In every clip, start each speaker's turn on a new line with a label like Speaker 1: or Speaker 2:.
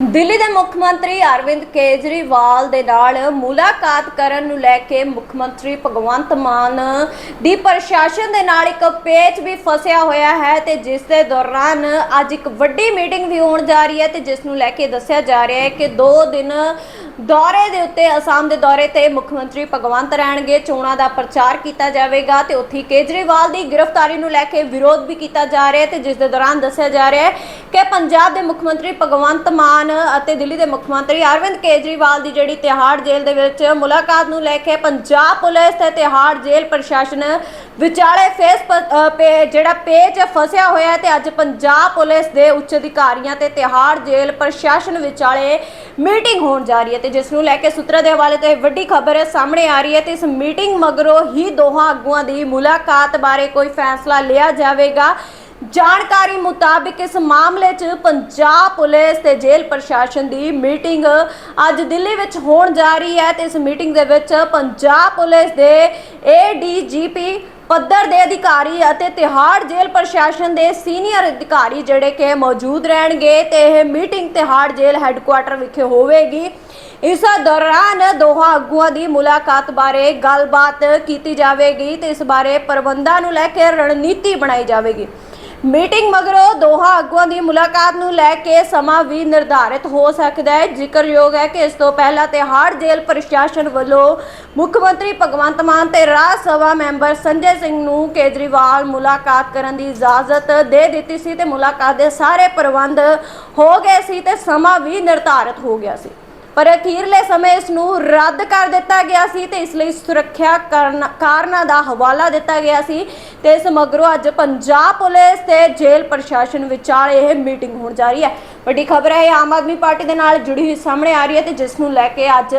Speaker 1: ਦਿੱਲੀ ਦੇ ਮੁੱਖ ਮੰਤਰੀ ਅਰਵਿੰਦ ਕੇਜਰੀਵਾਲ ਦੇ ਨਾਲ ਮੁਲਾਕਾਤ ਕਰਨ ਨੂੰ ਲੈ ਕੇ ਮੁੱਖ ਮੰਤਰੀ ਭਗਵੰਤ ਮਾਨ ਦੀ ਪ੍ਰਸ਼ਾਸਨ ਦੇ ਨਾਲ ਇੱਕ ਪੇਚ ਵੀ ਫਸਿਆ ਹੋਇਆ ਹੈ ਤੇ ਜਿਸ ਦੇ ਦੌਰਾਨ ਅੱਜ ਇੱਕ ਵੱਡੀ ਮੀਟਿੰਗ ਵੀ ਹੋਣ ਜਾ ਰਹੀ ਹੈ ਤੇ ਜਿਸ ਨੂੰ ਲੈ ਕੇ ਦੱਸਿਆ ਜਾ ਰਿਹਾ ਹੈ ਕਿ 2 ਦਿਨ ਦੌਰੇ ਦੇ ਉੱਤੇ, ਅਸਾਮ ਦੇ ਦੌਰੇ ਤੇ ਮੁੱਖ ਮੰਤਰੀ ਭਗਵੰਤ ਰਹਿਣਗੇ, ਚੋਣਾਂ ਦਾ ਪ੍ਰਚਾਰ ਕੀਤਾ ਜਾਵੇਗਾ ਤੇ ਉੱਥੇ ਕੇਜਰੀਵਾਲ ਦੀ ਗ੍ਰਿਫਤਾਰੀ ਨੂੰ ਲੈ ਕੇ ਵਿਰੋਧ ਵੀ ਕੀਤਾ ਜਾ ਰਿਹਾ ਹੈ ਤੇ ਜਿਸ ਦੇ ਦੌਰਾਨ ਦੱਸਿਆ ਜਾ ਰਿਹਾ ਹੈ ਕਿ ਪੰਜਾਬ ਦੇ ਮੁੱਖ ਮੰਤਰੀ ਭਗਵੰਤ ਮਾਨ ਅਤੇ ਦਿੱਲੀ ਦੇ ਮੁੱਖ ਮੰਤਰੀ ਅਰਵਿੰਦ ਕੇਜਰੀਵਾਲ ਦੀ ਜਿਹੜੀ ਤਿਹਾੜ ਜੇਲ੍ਹ ਦੇ ਵਿੱਚ ਮੁਲਾਕਾਤ ਨੂੰ ਲੈ ਕੇ ਪੰਜਾਬ ਪੁਲਿਸ ਤੇ ਤਿਹਾੜ ਜੇਲ੍ਹ ਪ੍ਰਸ਼ਾਸਨ ਵਿਚਾਲੇ ਫੇਸ ਪੇ ਜਿਹੜਾ ਪੇਚ ਫਸਿਆ ਹੋਇਆ ਹੈ ਤੇ ਅੱਜ ਪੰਜਾਬ ਪੁਲਿਸ ਦੇ ਉੱਚ ਅਧਿਕਾਰੀਆਂ ਤੇ ਤਿਹਾੜ ਜੇਲ੍ਹ ਪ੍ਰਸ਼ਾਸਨ ਵਿਚਾਲੇ ਮੀਟਿੰਗ ਹੋਣ ਜਾ ਰਹੀ ਹੈ ਤੇ ਜਿਸ ਨੂੰ ਲੈ ਕੇ ਸੂਤਰਾਂ ਦੇ ਹਵਾਲੇ ਤੋਂ ਇਹ ਵੱਡੀ ਖਬਰ ਸਾਹਮਣੇ ਆ ਰਹੀ ਹੈ ਤੇ ਇਸ ਮੀਟਿੰਗ ਮਗਰੋਂ ਹੀ ਦੋਹਾਂ ਆਗੂਆਂ ਦੀ ਮੁਲਾਕਾਤ ਬਾਰੇ ਕੋਈ ਫੈਸਲਾ ਲਿਆ ਜਾਵੇਗਾ। ਜਾਣਕਾਰੀ ਮੁਤਾਬਿਕ ਇਸ ਮਾਮਲੇ 'ਚ ਪੰਜਾਬ ਪੁਲਿਸ ਤੇ ਜੇਲ੍ਹ ਪ੍ਰਸ਼ਾਸਨ ਦੀ ਮੀਟਿੰਗ ਅੱਜ ਦਿੱਲੀ ਵਿੱਚ ਹੋਣ ਜਾ ਰਹੀ ਹੈ ਤੇ ਇਸ ਮੀਟਿੰਗ ਦੇ ਵਿੱਚ ਪੰਜਾਬ ਪੁਲਿਸ ਦੇ ਏਡੀਜੀਪੀ ਪੱਧਰ ਦੇ ਅਧਿਕਾਰੀ ਅਤੇ ਤਿਹਾੜ ਜੇਲ੍ਹ ਪ੍ਰਸ਼ਾਸਨ ਦੇ ਸੀਨੀਅਰ ਅਧਿਕਾਰੀ ਜਿਹੜੇ ਕਿ ਮੌਜੂਦ ਰਹਿਣਗੇ ਤੇ ਇਹ ਮੀਟਿੰਗ ਤਿਹਾੜ ਜੇਲ੍ਹ ਹੈੱਡਕੁਆਟਰ ਵਿਖੇ ਹੋਵੇਗੀ। ਇਸ ਦੌਰਾਨ ਦੋਹਾਂ ਆਗੂਆਂ ਦੀ ਮੁਲਾਕਾਤ ਬਾਰੇ ਗੱਲਬਾਤ ਕੀਤੀ ਜਾਵੇਗੀ ਤੇ ਇਸ ਬਾਰੇ ਪ੍ਰਬੰਧਾਂ ਨੂੰ ਲੈ ਕੇ ਰਣਨੀਤੀ ਬਣਾਈ ਜਾਵੇਗੀ। ਮੀਟਿੰਗ ਮਗਰੋਂ ਦੋਹਾਂ ਆਗੂਆਂ ਦੀ ਮੁਲਾਕਾਤ ਨੂੰ ਲੈ ਕੇ ਸਮਾਂ ਵੀ ਨਿਰਧਾਰਿਤ ਹੋ ਸਕਦਾ ਹੈ। ਜ਼ਿਕਰਯੋਗ ਹੈ ਕਿ ਇਸ ਤੋਂ ਪਹਿਲਾਂ ਤਿਹਾੜ ਜੇਲ੍ਹ ਪ੍ਰਸ਼ਾਸਨ ਵੱਲੋਂ ਮੁੱਖ ਮੰਤਰੀ ਭਗਵੰਤ ਮਾਨ ਤੇ ਰਾਜ ਸਭਾ ਮੈਂਬਰ ਸੰਜੇ ਸਿੰਘ ਨੂੰ ਕੇਜਰੀਵਾਲ ਮੁਲਾਕਾਤ ਕਰਨ ਦੀ ਇਜਾਜ਼ਤ ਦੇ ਦਿੱਤੀ ਸੀ ਤੇ ਮੁਲਾਕਾਤ ਦੇ ਸਾਰੇ ਪ੍ਰਬੰਧ ਹੋ ਗਏ ਸੀ ਤੇ ਸਮਾਂ ਵੀ ਨਿਰਧਾਰਿਤ ਹੋ ਗਿਆ ਸੀ। ਪਰ ਅਖੀਰਲੇ ਸਮੇਂ ਇਸ ਨੂੰ ਰੱਦ ਕਰ ਦਿੱਤਾ ਗਿਆ ਸੀ ਤੇ ਇਸ ਲਈ ਸੁਰੱਖਿਆ ਕਾਰਨ- ਕਾਰਨਾਂ ਦਾ ਹਵਾਲਾ ਦਿੱਤਾ ਗਿਆ ਸੀ ਤੇ ਇਸ ਮਗਰੋਂ ਅੱਜ ਪੰਜਾਬ ਪੁਲਿਸ ਤੇ ਜੇਲ੍ਹ ਪ੍ਰਸ਼ਾਸਨ ਵਿਚਾਲੇ ਇਹ ਮੀਟਿੰਗ ਹੋਣ ਜਾ ਰਹੀ ਹੈ। ਵੱਡੀ ਖਬਰ ਹੈ ਇਹ ਆਮ ਆਦਮੀ ਪਾਰਟੀ ਦੇ ਨਾਲ ਜੁੜੀ ਹੋਈ ਸਾਹਮਣੇ ਆ ਰਹੀ ਹੈ ਤੇ ਜਿਸ ਨੂੰ ਲੈ ਕੇ ਅੱਜ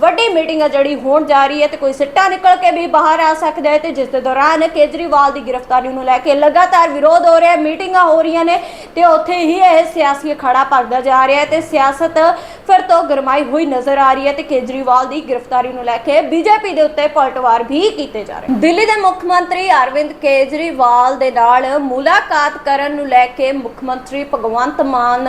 Speaker 1: ਵੱਡੀ ਮੀਟਿੰਗ ਹੈ ਜਿਹੜੀ ਹੋਣ ਜਾ ਰਹੀ ਹੈ ਤੇ ਕੋਈ ਸਿੱਟਾ ਨਿਕਲ ਕੇ ਵੀ ਬਾਹਰ ਆ ਸਕਦਾ ਹੈ ਤੇ ਜਿਸ ਦੇ ਦੌਰਾਨ ਕੇਜਰੀਵਾਲ ਦੀ ਗ੍ਰਿਫਤਾਰੀ ਨੂੰ ਲੈ ਕੇ ਲਗਾਤਾਰ ਵਿਰੋਧ ਹੋ ਰਿਹਾ, ਮੀਟਿੰਗਾਂ ਹੋ ਰਹੀਆਂ ਨੇ ਤੇ ਉੱਥੇ ਹੀ ਇਹ ਸਿਆਸੀ ਅਖਾੜਾ ਭਖਦਾ ਜਾ ਰਿਹਾ ਹੈ ਤੇ ਸਿਆਸਤ ਫਿਰ ਤੋਂ ਗਰਮਾਈ ਹੋਈ ਨਜ਼ਰ ਆ ਰਹੀ ਹੈ ਤੇ ਕੇਜਰੀਵਾਲ ਦੀ ਗ੍ਰਿਫਤਾਰੀ ਨੂੰ ਲੈ ਕੇ ਬੀਜੇਪੀ ਦੇ ਉੱਤੇ ਪਲਟਵਾਰ ਵੀ ਕੀਤੇ ਜਾ ਰਹੇ ਦਿੱਲੀ ਦੇ ਮੁੱਖ ਮੰਤਰੀ ਅਰਵਿੰਦ ਕੇਜਰੀਵਾਲ ਦੇ ਨਾਲ ਮੁਲਾਕਾਤ ਕਰਨ ਨੂੰ ਲੈ ਕੇ ਮੁੱਖ ਮੰਤਰੀ ਭਗਵੰਤ ਮਾਨ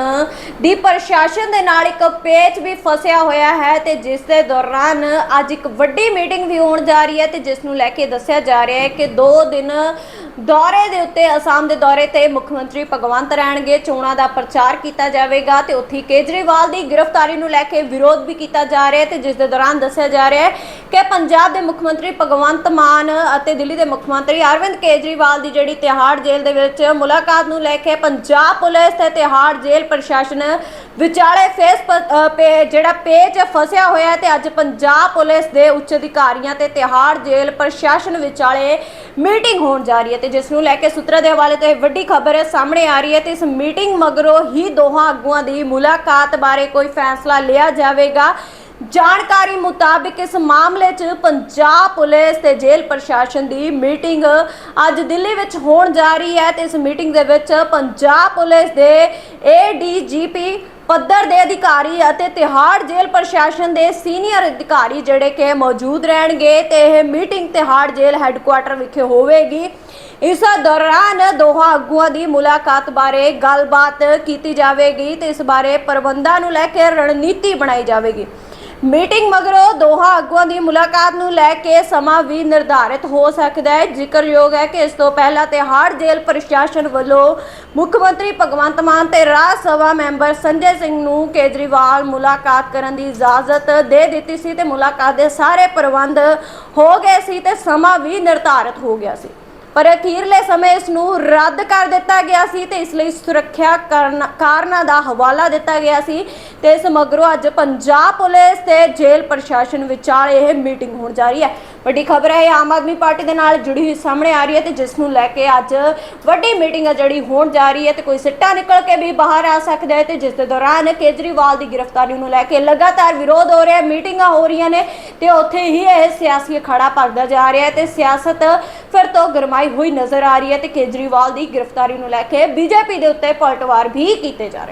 Speaker 1: ਦੀ ਪ੍ਰਸ਼ਾਸਨ ਦੇ ਨਾਲ ਇੱਕ ਪੇਚ ਵੀ ਫਸਿਆ ਹੋਇਆ ਹੈ ਤੇ ਜਿਸ ਦੇ ਦੌਰਾਨ ਅੱਜ ਇੱਕ ਵੱਡੀ ਮੀਟਿੰਗ ਵੀ ਹੋਣ ਜਾ ਰਹੀ ਹੈ ਤੇ ਜਿਸ ਨੂੰ ਲੈ ਕੇ ਦੱਸਿਆ ਜਾ ਰਿਹਾ ਹੈ ਕਿ 2 ਦਿਨ ਦੌਰੇ ਦੇ ਉੱਤੇ, ਅਸਾਮ ਦੇ ਦੌਰੇ ਤੇ ਮੁੱਖ ਮੰਤਰੀ ਭਗਵੰਤ ਰਹਿਣਗੇ। ਚੋਣਾਂ ਦਾ ਪ੍ਰਚਾਰ ਕੀਤਾ ਜਾਵੇਗਾ ਤੇ ਉੱਥੇ ਕੇਜਰੀਵਾਲ ਦੀ ਗ੍ਰਿਫਤਾਰੀ ਨੂੰ ਲੈ ਕੇ ਵਿਰੋਧ ਵੀ ਕੀਤਾ ਜਾ ਰਿਹਾ ਹੈ ਤੇ ਜਿਸ ਦੇ ਦੌਰਾਨ ਦੱਸਿਆ ਜਾ ਰਿਹਾ ਹੈ ਕਿ ਪੰਜਾਬ ਦੇ ਮੁੱਖ ਮੰਤਰੀ ਭਗਵੰਤ ਮਾਨ ਅਤੇ ਦਿੱਲੀ ਦੇ ਮੁੱਖ ਮੰਤਰੀ ਅਰਵਿੰਦ ਕੇਜਰੀਵਾਲ ਦੀ ਜਿਹੜੀ ਤਿਹਾੜ ਜੇਲ੍ਹ ਦੇ ਵਿੱਚ ਮੁਲਾਕਾਤ ਨੂੰ ਲੈ ਕੇ ਪੰਜਾਬ ਪੁਲਿਸ ਤੇ ਤਿਹਾੜ ਜੇਲ੍ਹ ਪ੍ਰਸ਼ਾਸਨ ਵਿਚਾਲੇ ਫੇਸ ਪੇ ਜਿਹੜਾ ਪੇਚ ਫਸਿਆ ਹੋਇਆ ਹੈ ਤੇ ਅੱਜ ਪੰਜਾਬ ਪੁਲਿਸ ਦੇ ਉੱਚ ਅਧਿਕਾਰੀਆਂ ਤੇ ਤਿਹਾੜ ਜੇਲ੍ਹ ਪ੍ਰਸ਼ਾਸਨ ਵਿਚਾਲੇ ਮੀਟਿੰਗ ਹੋਣ ਜਾ ਰਹੀ ਹੈ ਤੇ ਜਿਸ ਨੂੰ ਲੈ ਕੇ ਸੂਤਰਾਂ ਦੇ ਹਵਾਲੇ ਤੋਂ ਇਹ ਵੱਡੀ ਖਬਰ ਸਾਹਮਣੇ ਆ ਰਹੀ ਹੈ ਤੇ ਇਸ ਮੀਟਿੰਗ ਮਗਰੋਂ ਹੀ ਦੋਹਾਂ ਆਗੂਆਂ ਦੀ ਮੁਲਾਕਾਤ ਬਾਰੇ ਕੋਈ ਫੈਸਲਾ ਲਿਆ ਜਾਵੇਗਾ। ਜਾਣਕਾਰੀ ਮੁਤਾਬਿਕ ਇਸ ਮਾਮਲੇ 'ਚ ਪੰਜਾਬ ਪੁਲਿਸ ਤੇ ਜੇਲ੍ਹ ਪ੍ਰਸ਼ਾਸਨ ਦੀ ਮੀਟਿੰਗ ਅੱਜ ਦਿੱਲੀ ਵਿੱਚ ਹੋਣ ਜਾ ਰਹੀ ਹੈ ਤੇ ਇਸ ਮੀਟਿੰਗ ਦੇ ਵਿੱਚ ਪੰਜਾਬ ਪੁਲਿਸ ਦੇ ਏਡੀਜੀਪੀ ਪੱਧਰ ਦੇ ਅਧਿਕਾਰੀ ਅਤੇ ਤਿਹਾੜ ਜੇਲ੍ਹ ਪ੍ਰਸ਼ਾਸਨ ਦੇ ਸੀਨੀਅਰ ਅਧਿਕਾਰੀ ਜਿਹੜੇ ਕਿ ਮੌਜੂਦ ਰਹਿਣਗੇ ਤੇ ਇਹ ਮੀਟਿੰਗ ਤਿਹਾੜ ਜੇਲ੍ਹ ਹੈੱਡਕੁਆਟਰ ਵਿਖੇ ਹੋਵੇਗੀ। ਇਸ ਦੌਰਾਨ ਦੋਹਾਂ ਆਗੂਆਂ ਦੀ ਮੁਲਾਕਾਤ ਬਾਰੇ ਗੱਲਬਾਤ ਕੀਤੀ ਜਾਵੇਗੀ ਤੇ ਇਸ ਬਾਰੇ ਪ੍ਰਬੰਧਾਂ ਨੂੰ ਲੈ ਕੇ ਰਣਨੀਤੀ ਬਣਾਈ ਜਾਵੇਗੀ। ਮੀਟਿੰਗ ਮਗਰੋਂ ਦੋਹਾਂ ਆਗੂਆਂ ਦੀ ਮੁਲਾਕਾਤ ਨੂੰ ਲੈ ਕੇ ਸਮਾਂ ਵੀ ਨਿਰਧਾਰਿਤ ਹੋ ਸਕਦਾ ਹੈ। ਜ਼ਿਕਰਯੋਗ ਹੈ ਕਿ ਇਸ ਤੋਂ ਪਹਿਲਾਂ ਤਿਹਾੜ ਜੇਲ੍ਹ ਪ੍ਰਸ਼ਾਸਨ ਵੱਲੋਂ ਮੁੱਖ ਮੰਤਰੀ ਭਗਵੰਤ ਮਾਨ ਤੇ ਰਾਜ ਸਭਾ ਮੈਂਬਰ ਸੰਜੇ ਸਿੰਘ ਨੂੰ ਕੇਜਰੀਵਾਲ ਮੁਲਾਕਾਤ ਕਰਨ ਦੀ ਇਜਾਜ਼ਤ ਦੇ ਦਿੱਤੀ ਸੀ ਤੇ ਮੁਲਾਕਾਤ ਦੇ ਸਾਰੇ ਪ੍ਰਬੰਧ ਹੋ ਗਏ ਸੀ ਤੇ ਸਮਾਂ ਵੀ ਨਿਰਧਾਰਿਤ ਹੋ ਗਿਆ ਸੀ। ਪਰ ਅਖੀਰਲੇ ਸਮੇਂ ਇਸ ਨੂੰ ਰੱਦ ਕਰ ਦਿੱਤਾ ਗਿਆ ਸੀ ਤੇ ਇਸ ਲਈ ਸੁਰੱਖਿਆ ਕਾਰਨ- ਕਾਰਨਾਂ ਦਾ ਹਵਾਲਾ ਦਿੱਤਾ ਗਿਆ ਸੀ ਤੇ ਇਸ ਮਗਰੋਂ ਅੱਜ ਪੰਜਾਬ ਪੁਲਿਸ ਤੇ ਜੇਲ੍ਹ ਪ੍ਰਸ਼ਾਸਨ ਵਿਚਾਲੇ ਇਹ ਮੀਟਿੰਗ ਹੋਣ ਜਾ ਰਹੀ ਹੈ। ਵੱਡੀ ਖਬਰ ਹੈ ਇਹ ਆਮ ਆਦਮੀ ਪਾਰਟੀ ਦੇ ਨਾਲ ਜੁੜੀ ਹੋਈ ਸਾਹਮਣੇ ਆ ਰਹੀ ਹੈ ਤੇ ਜਿਸ ਨੂੰ ਲੈ ਕੇ ਅੱਜ ਵੱਡੀ ਮੀਟਿੰਗ ਹੈ ਜਿਹੜੀ ਹੋਣ ਜਾ ਰਹੀ ਹੈ ਤੇ ਕੋਈ ਸਿੱਟਾ ਨਿਕਲ ਕੇ ਵੀ ਬਾਹਰ ਆ ਸਕਦਾ ਹੈ ਤੇ ਜਿਸ ਦੇ ਦੌਰਾਨ ਕੇਜਰੀਵਾਲ ਦੀ ਗ੍ਰਿਫਤਾਰੀ ਨੂੰ ਲੈ ਕੇ ਲਗਾਤਾਰ ਵਿਰੋਧ ਹੋ ਰਿਹਾ ਹੈ, ਮੀਟਿੰਗਾਂ ਹੋ ਰਹੀਆਂ ਨੇ ਤੇ ਉੱਥੇ ਹੀ ਇਹ ਸਿਆਸੀ ਅਖਾੜਾ ਭਖਦਾ ਜਾ ਰਿਹਾ ਹੈ ਤੇ ਸਿਆਸਤ ਫਿਰ ਤੋਂ ਗਰਮਾਈ ਹੋਈ ਨਜ਼ਰ ਆ ਰਹੀ ਹੈ ਤੇ ਕੇਜਰੀਵਾਲ ਦੀ ਗ੍ਰਿਫਤਾਰੀ ਨੂੰ ਲੈ ਕੇ ਬੀਜੇਪੀ ਦੇ ਉੱਤੇ ਪਲਟਵਾਰ ਵੀ ਕੀਤੇ ਜਾ ਰਹੇ